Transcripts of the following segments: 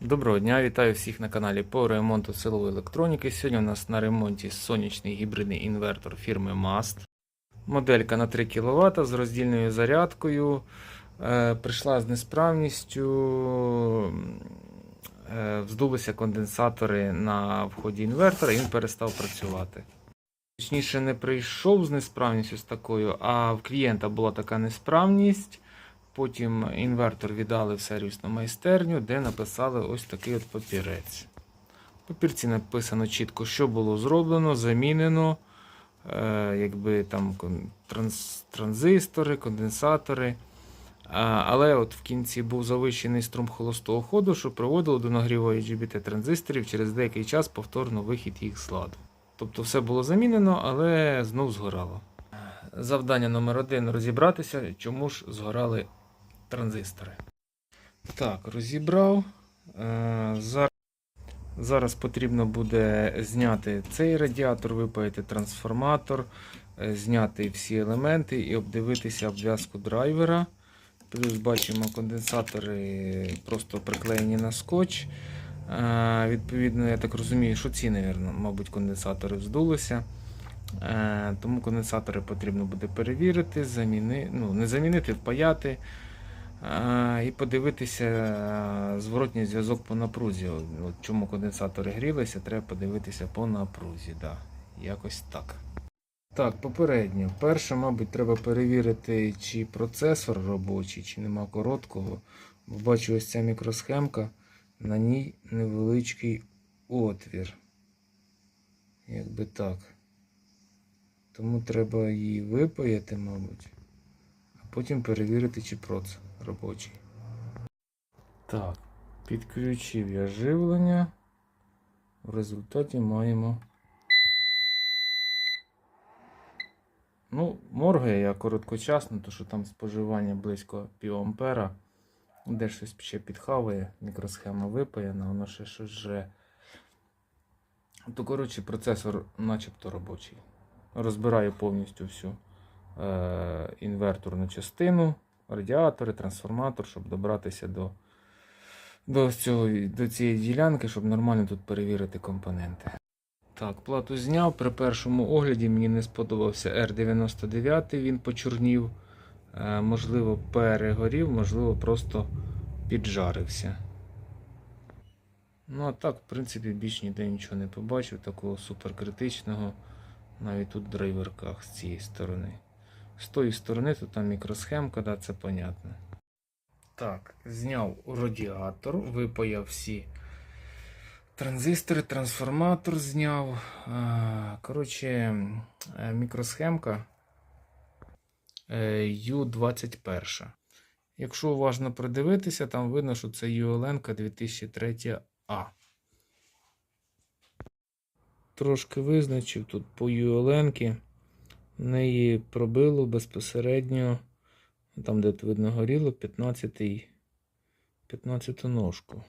Доброго дня, вітаю всіх на каналі по ремонту силової електроніки. Сьогодні у нас на ремонті сонячний гібридний інвертор фірми Mast. Моделька на 3 кВт з роздільною зарядкою. Е, прийшла з несправністю. Е, вздулися конденсатори на вході інвертора і він перестав працювати. Точніше, не прийшов з несправністю з такою, а в клієнта була така несправність. Потім інвертор віддали в сервісну майстерню, де написали ось такий от папірець. В папірці написано чітко, що було зроблено, замінено, е, якби там транзистори, конденсатори. Але от в кінці був завищений струм холостого ходу, що приводило до нагріву IGBT транзисторів через деякий час повторно вихід їх з ладу. Тобто все було замінено, але знов згорало. Завдання номер один розібратися, чому ж згорали транзистори. Так, розібрав. Е, Зараз, потрібно буде зняти цей радіатор, випаяти трансформатор, е, зняти всі елементи і обдивитися обв'язку драйвера. Плюс бачимо конденсатори просто приклеєні на скотч. Е, Відповідно, я так розумію, що ці, мабуть, конденсатори вздулися. Тому конденсатори потрібно буде перевірити, заміни, ну, не замінити, впаяти. І подивитися зворотній зв'язок по напрузі. От Чому конденсатори грілися, треба подивитися по напрузі. Да. Якось так. Так, попередньо. Перше, мабуть, треба перевірити, чи процесор робочий, чи нема короткого. Бо бачу ось ця мікросхемка, на ній невеличкий отвір. Якби так. Тому треба її випаяти, мабуть. А потім перевірити, чи проц робочий. Так, підключив я живлення. В результаті маємо. Ну, моргає я короткочасно, то що там споживання близько пів ампера. Де щось ще підхаває, мікросхема випаяна, воно ще щось жре. То, коротше, процесор начебто робочий. Розбираю повністю всю е, інверторну частину, радіатори, трансформатор, щоб добратися до, до, цього, до цієї ділянки, щоб нормально тут перевірити компоненти. Так, плату зняв. При першому огляді мені не сподобався R99, він почорнів. Е, можливо, перегорів, можливо, просто піджарився. Ну, а так, в принципі, більш ніде нічого не побачив, такого суперкритичного. Навіть тут драйверках з цієї сторони. З тої сторони тут там мікросхемка, да, це понятно. Так, зняв радіатор, випаяв всі транзистори, трансформатор зняв. Коротше, е, мікросхемка е, U21. Якщо уважно придивитися, там видно, що це ULN 2003 А. Трошки визначив тут по ULN. Неї пробило безпосередньо, там, де видно горіло, 15 15 ножку.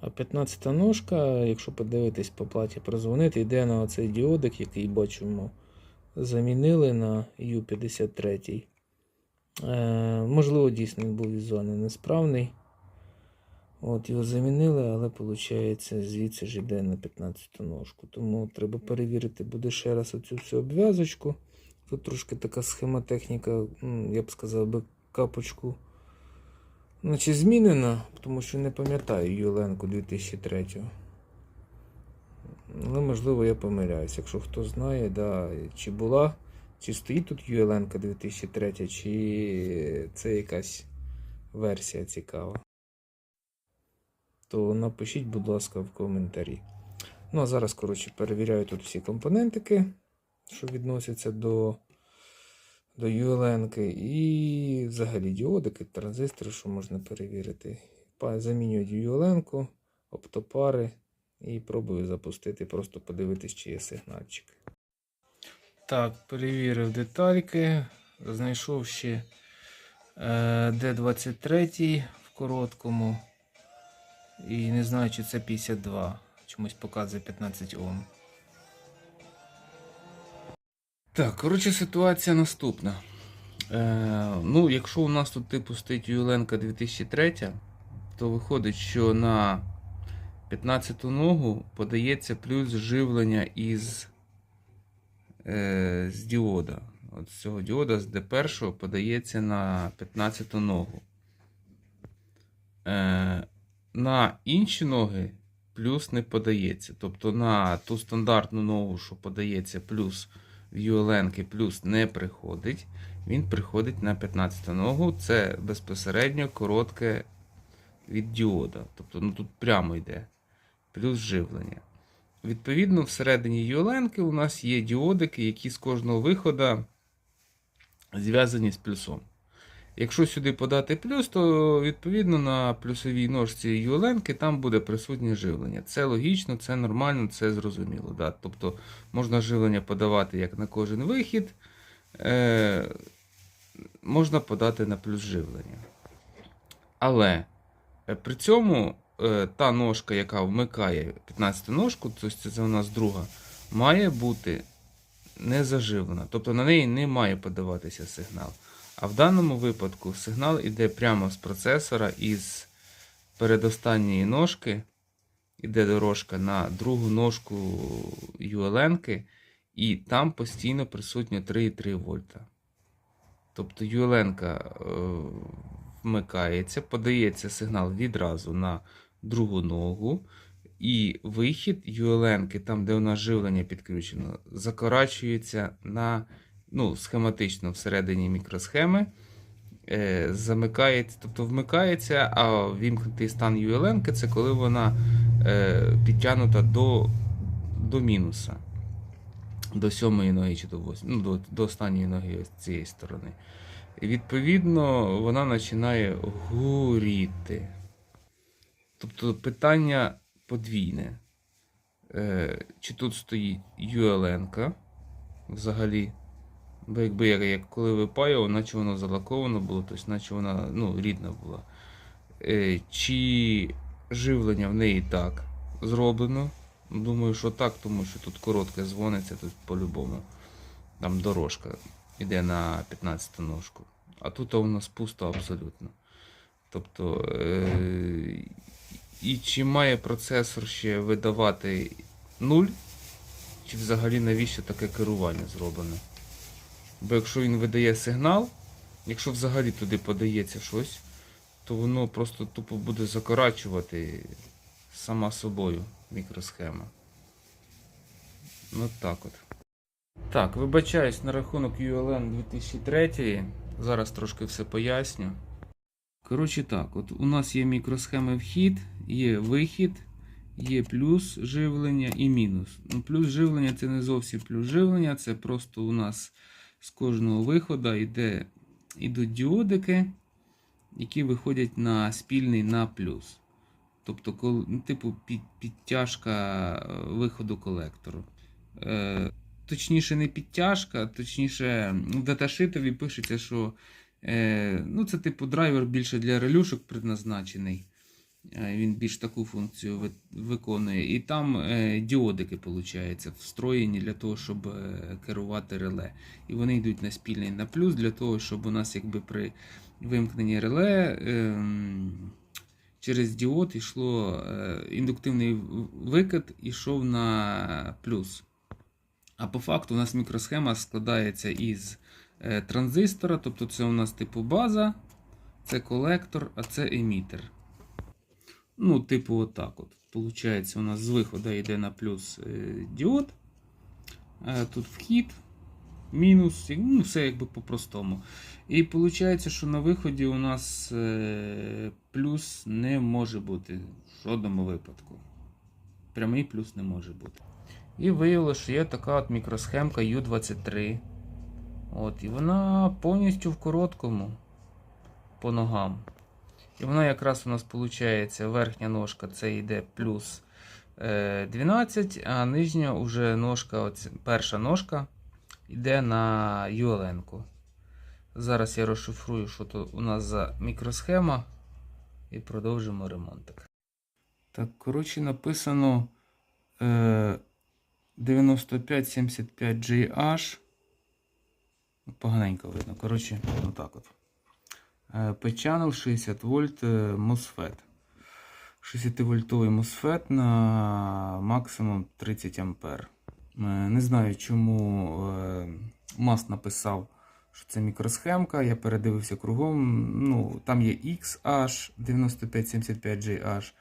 А 15 ножка, якщо подивитись по платі прозвонити, йде на оцей діодик, який бачимо, замінили на U53. Е, можливо, дійсно він був візуально несправний. От його замінили, але виходить, звідси ж йде на 15 ножку. Тому треба перевірити буде ще раз оцю всю обв'язочку. Тут трошки така схемотехніка, м, я б сказав би, капочку. Наче змінена, тому що не пам'ятаю Юленку 2003. Але можливо я помиляюсь. Якщо хто знає, да, чи була, чи стоїть тут Юленка 2003, чи це якась версія цікава. То напишіть, будь ласка, в коментарі. Ну, а зараз, коротше, перевіряю тут всі компонентики, що відносяться до, до ULN. І взагалі діодики, транзистори, що можна перевірити. Замінюють ULN, оптопари і пробую запустити, просто подивитись, чи є сигнальчик. Так, перевірив детальки. Знайшов ще е, D23 в короткому. І не знаю, чи це 52. Чомусь показує 15 Ом. Так, коротше, ситуація наступна. Е, ну, якщо у нас тут типу стоїть Юленка 2003, то виходить, що на 15-ту ногу подається плюс живлення із е, з діода. От з цього діода з D1 подається на 15 ногу. Е, на інші ноги плюс не подається. Тобто на ту стандартну ногу, що подається плюс в Юленки плюс не приходить. Він приходить на 15 ногу. Це безпосередньо коротке від діода. Тобто ну, тут прямо йде плюс живлення. Відповідно, всередині Юленки у нас є діодики, які з кожного виходу зв'язані з плюсом. Якщо сюди подати плюс, то відповідно на плюсовій ножці ULN там буде присутнє живлення. Це логічно, це нормально, це зрозуміло. Да? Тобто можна живлення подавати як на кожен вихід, е- можна подати на плюс живлення. Але е, при цьому е, та ножка, яка вмикає 15 ножку, тобто це у нас друга, має бути не заживлена. Тобто на неї не має подаватися сигнал. А в даному випадку сигнал іде прямо з процесора із передостанньої ножки, іде дорожка на другу ножку ULN, і там постійно присутньо 3,3 вольта. Тобто ULN е, вмикається, подається сигнал відразу на другу ногу. І вихід ULN, там, де у нас живлення підключено, закорачується на ну, схематично всередині мікросхеми. Е, замикається, тобто вмикається, а вімкнутий стан ULN це коли вона е, підтягнута до, до мінуса. До сьомої ноги чи до восьмої, ну, до, до останньої ноги ось цієї сторони. І відповідно вона починає горіти. Тобто питання подвійне. Е, чи тут стоїть ULN взагалі? Бо якби як, коли випаював, наче воно залаковано було, тобто наче вона ну, рідна була. Е, чи живлення в неї так зроблено? Думаю, що так, тому що тут коротке дзвониться, тут по-любому. Там дорожка йде на 15 ножку. А тут у нас пусто абсолютно. Тобто, е, і чи має процесор ще видавати 0, чи взагалі навіщо таке керування зроблене? Бо якщо він видає сигнал, якщо взагалі туди подається щось, то воно просто тупо буде закорачувати сама собою мікросхема. Ну так от. Так, вибачаюсь на рахунок ULN 2003. Зараз трошки все поясню. Коротше так, от у нас є мікросхеми вхід, є вихід, є плюс живлення і мінус. Ну, плюс живлення це не зовсім плюс живлення, це просто у нас з кожного виходу йде, йдуть діодики, які виходять на спільний на плюс. Тобто, коли, ну, типу, під, підтяжка е, виходу колектору. Е, точніше, не підтяжка, точніше, в даташитові пишеться, що е, ну, це типу драйвер більше для релюшок предназначений. Він більш таку функцію виконує. І там е, діодики, виходить, встроєні для того, щоб е, керувати реле. І вони йдуть на спільний на плюс для того, щоб у нас якби при вимкненні реле ем, через діод йшло е, індуктивний викид йшов на плюс. А по факту у нас мікросхема складається із транзистора, тобто це у нас типу база, це колектор, а це емітер. Ну, типу, отак от. Получається, у нас з виходу йде на плюс е, діод. Е, тут вхід, мінус, ну, все якби по-простому. І виходить, що на виході у нас е, плюс не може бути в жодному випадку. Прямий плюс не може бути. І виявилося, що є така от мікросхемка U23. От, і вона повністю в короткому по ногам. І вона якраз у нас виходить, верхня ножка це йде плюс е, 12, а нижня уже ножка, оця, перша ножка йде на ULN. Зараз я розшифрую, що то у нас за мікросхема, і продовжимо ремонтик. Так, коротше, написано е, 9575GH. Поганенько видно. Коротше, отак от. P-Channel 60 вольт е, MOSFET. 60-вольтовий MOSFET на максимум 30 А. Не знаю, чому е, МАС написав, що це мікросхемка. Я передивився кругом. Ну, там є XH9575GH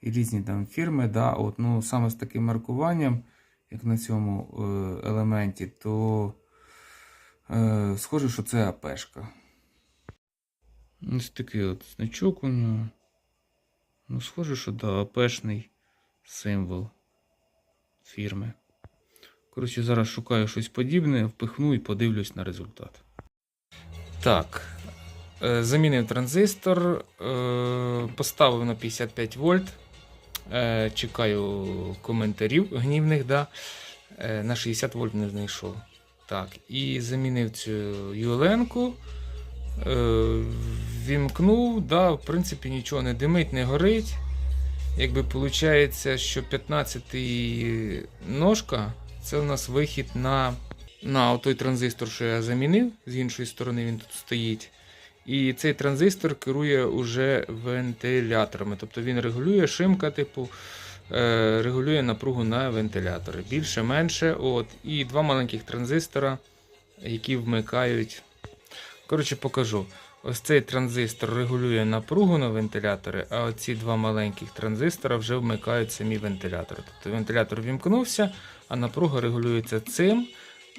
і різні там фірми. Да, от, ну, саме з таким маркуванням, як на цьому е, елементі, то е, схоже, що це АПшка. Ось такий от значок у нього. Ну, схоже, що да, АПшний символ фірми. Коротше, зараз шукаю щось подібне, впихну і подивлюсь на результат. Так. е, Замінив транзистор, е, поставив на 55 вольт. Е, Чекаю коментарів гнівних, да. На 60 вольт не знайшов. Так, і замінив цю ULN-ку. Вімкнув, да, в принципі, нічого не димить, не горить. Якби виходить, що 15-й ножка це у нас вихід на, на той транзистор, що я замінив. З іншої сторони він тут стоїть. І цей транзистор керує уже вентиляторами. Тобто він регулює шимка, типу, е, регулює напругу на вентилятори. Більше, менше. От. І два маленьких транзистора, які вмикають. Коротше, покажу. Ось цей транзистор регулює напругу на вентилятори, а оці два маленьких транзистора вже вмикають самі вентилятори. Тобто вентилятор вімкнувся, а напруга регулюється цим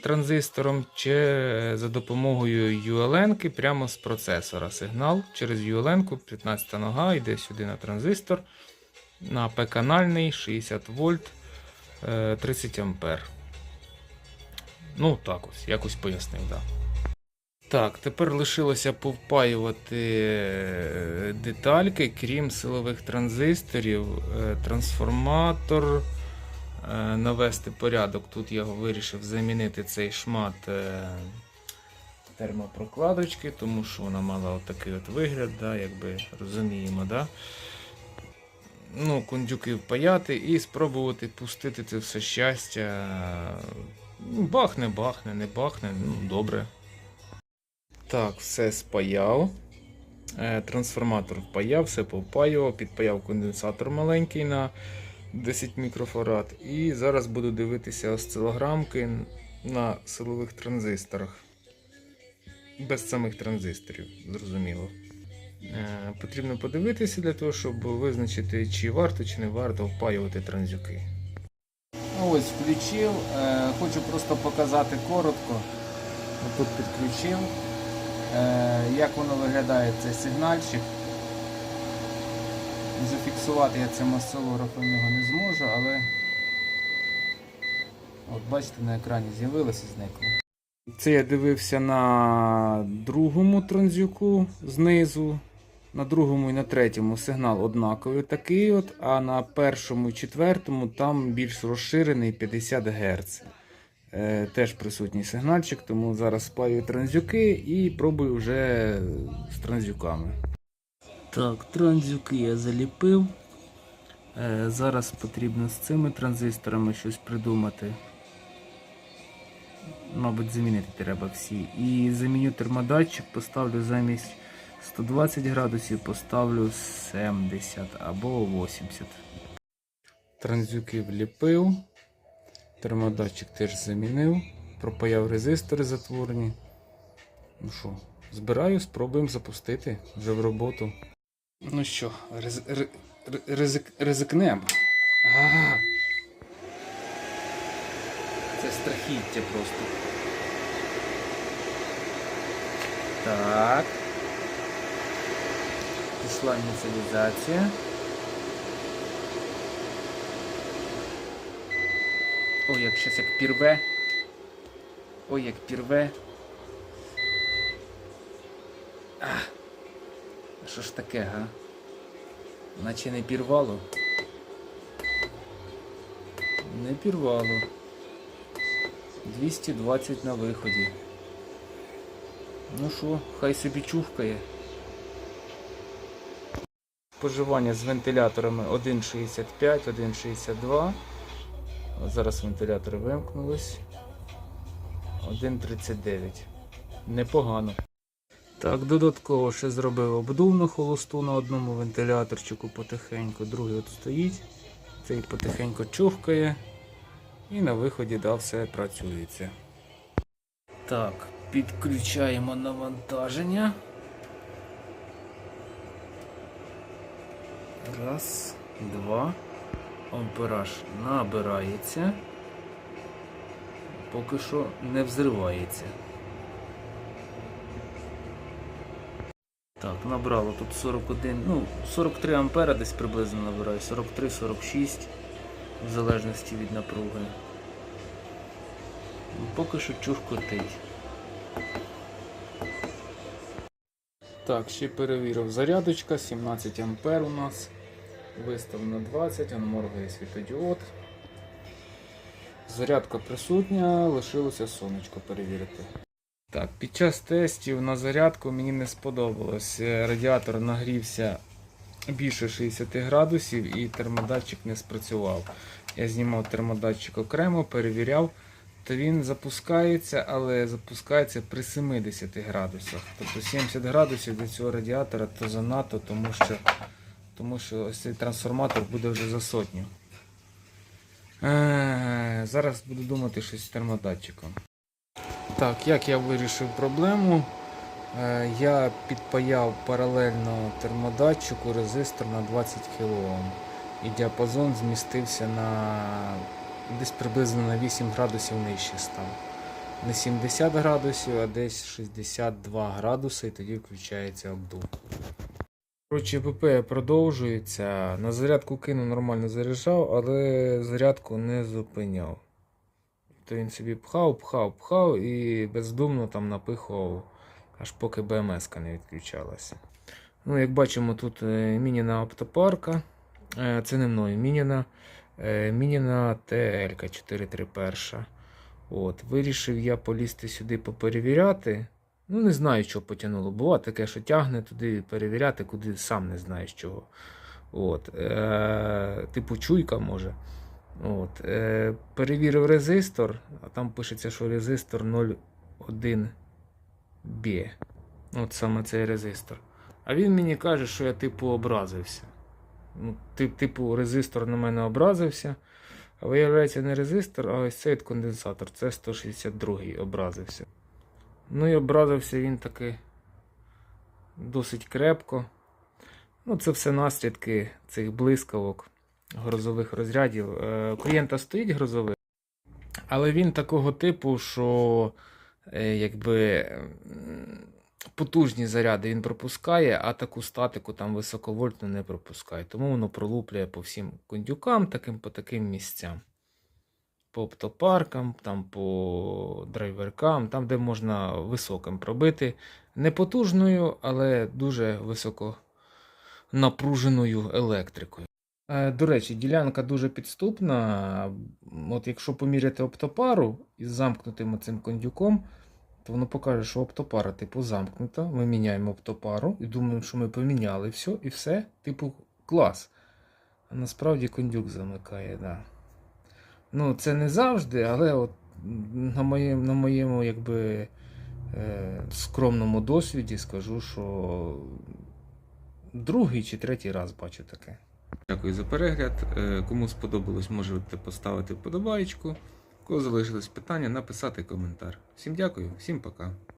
транзистором чи е, за допомогою ULN прямо з процесора. Сигнал через ULN, 15 нога, йде сюди на транзистор. На P-канальний 60 вольт, е, 30 ампер. Ну, так ось, якось пояснив, так. Да. Так, тепер лишилося повпаювати е, детальки, крім силових транзисторів, е, трансформатор, е, навести порядок. Тут я вирішив замінити цей шмат термопрокладочки, тому що вона мала отакий от вигляд, да, якби розуміємо. Да? Ну, кондюки впаяти і спробувати пустити це все щастя. Бахне, бахне, не бахне, ну добре. Так, все спаяв. Е, Трансформатор впаяв, все повпаював, підпаяв конденсатор маленький на 10 мікрофарад. І зараз буду дивитися осцилограмки на силових транзисторах. Без самих транзисторів, зрозуміло. Е, Потрібно подивитися для того, щоб визначити, чи варто чи не варто впаювати транзюки. Ось включив. Е, Хочу просто показати коротко. Тут підключив. Е, як воно виглядає цей сигнальчик. Зафіксувати я цим осцилографом його не зможу, але от бачите, на екрані з'явилося зникло. Це я дивився на другому транзюку знизу. На другому і на третьому сигнал однаковий такий, от, а на першому і четвертому там більш розширений 50 Гц. Е, теж присутній сигнальчик, тому зараз спаю транзюки і пробую вже з транзюками. Так, транзюки я заліпив. Е, зараз потрібно з цими транзисторами щось придумати. Мабуть, замінити треба всі. І заміню термодатчик, поставлю замість 120 градусів, поставлю 70 або 80. Транзюки вліпив. Термодатчик теж замінив. Пропаяв резистори затворені. Ну що, збираю, спробуємо запустити вже в роботу. Ну що, riz, ри, ри- ризик, ризикнемо. А, це страхіття просто. Так. Пішла ініціалізація. Ой, як щось як пірве. Ой, як пірве. А, що ж таке, га? Наче не пірвало. Не пірвало. 220 на виході. Ну що, хай собі чухкає. Споживання з вентиляторами 1,65, 1,62. Зараз вентилятори вимкнулись. 1,39. Непогано. Так, додатково ще зробив обдувну холосту на одному вентиляторчику потихеньку, другий от стоїть, цей потихеньку чухкає. І на виході да, все працюється. Так, підключаємо навантаження. Раз, два. Ампераж набирається. Поки що не взривається. Так, набрало тут 41, ну, 43 ампера десь приблизно набираю, 43-46, в залежності від напруги. Ну, Поки що чухкотить. Так, ще перевірив зарядочка, 17 ампер у нас. Виставлено 20, он моргає світодіод. Зарядка присутня, лишилося сонечко перевірити. Так, під час тестів на зарядку мені не сподобалось. Е, Радіатор нагрівся більше 60 градусів і термодатчик не спрацював. Я знімав термодатчик окремо, перевіряв, то він запускається, але запускається при 70 градусах. Тобто 70 градусів для цього радіатора то занадто, тому що, тому що ось цей трансформатор буде вже за сотню. Е, Зараз буду думати щось з термодатчиком. Так, як я вирішив проблему? Е, Я підпаяв паралельно термодатчику резистор на 20 кОм. І діапазон змістився на десь приблизно на 8 градусів нижче став. Не 70 градусів, а десь 62 градуси, і тоді включається обдув. Коротше, ВП продовжується. На зарядку кину нормально заряджав, але зарядку не зупиняв. То він собі пхав, пхав, пхав і бездумно там напихував, аж поки БМС не відключалася. Ну, як бачимо, тут е, мініна оптопарка. Е, Це не мною мініна. Е, Мініна ТЛ 431. От, вирішив я полізти сюди поперевіряти. Ну, не знаю, що потягнуло. Буває таке, що тягне туди перевіряти, куди сам не знаєш чого. От, е, типу чуйка може. От, е, перевірив резистор, а там пишеться, що резистор 0,1B. От саме цей резистор. А він мені каже, що я типу образився. Ну, тип- типу, резистор на мене образився. А виявляється не резистор, а ось цей конденсатор. Це 162 образився. Ну і образився він таки досить крепко. Ну, це все наслідки цих блискавок грозових розрядів. Е, клієнта стоїть грозовий, але він такого типу, що е, якби потужні заряди він пропускає, а таку статику там високовольтну не пропускає. Тому воно пролуплює по всім кондюкам, таким по таким місцям. По оптопаркам, там по драйверкам, там, де можна високим пробити. Не потужною, але дуже високо напруженою електрикою. Е, До речі, ділянка дуже підступна. От якщо поміряти оптопару із замкнутим цим кондюком, то воно покаже, що оптопара типу замкнута. Ми міняємо оптопару і думаємо, що ми поміняли все, і все, типу, клас. А насправді кондюк замикає, да. Ну, це не завжди, але от на моєму, на моєму якби, е, скромному досвіді скажу, що другий чи третій раз бачу таке. Дякую за перегляд. Е, Кому сподобалось, можете поставити вподобайку. Кого залишились питання, написати коментар. Всім дякую, всім пока.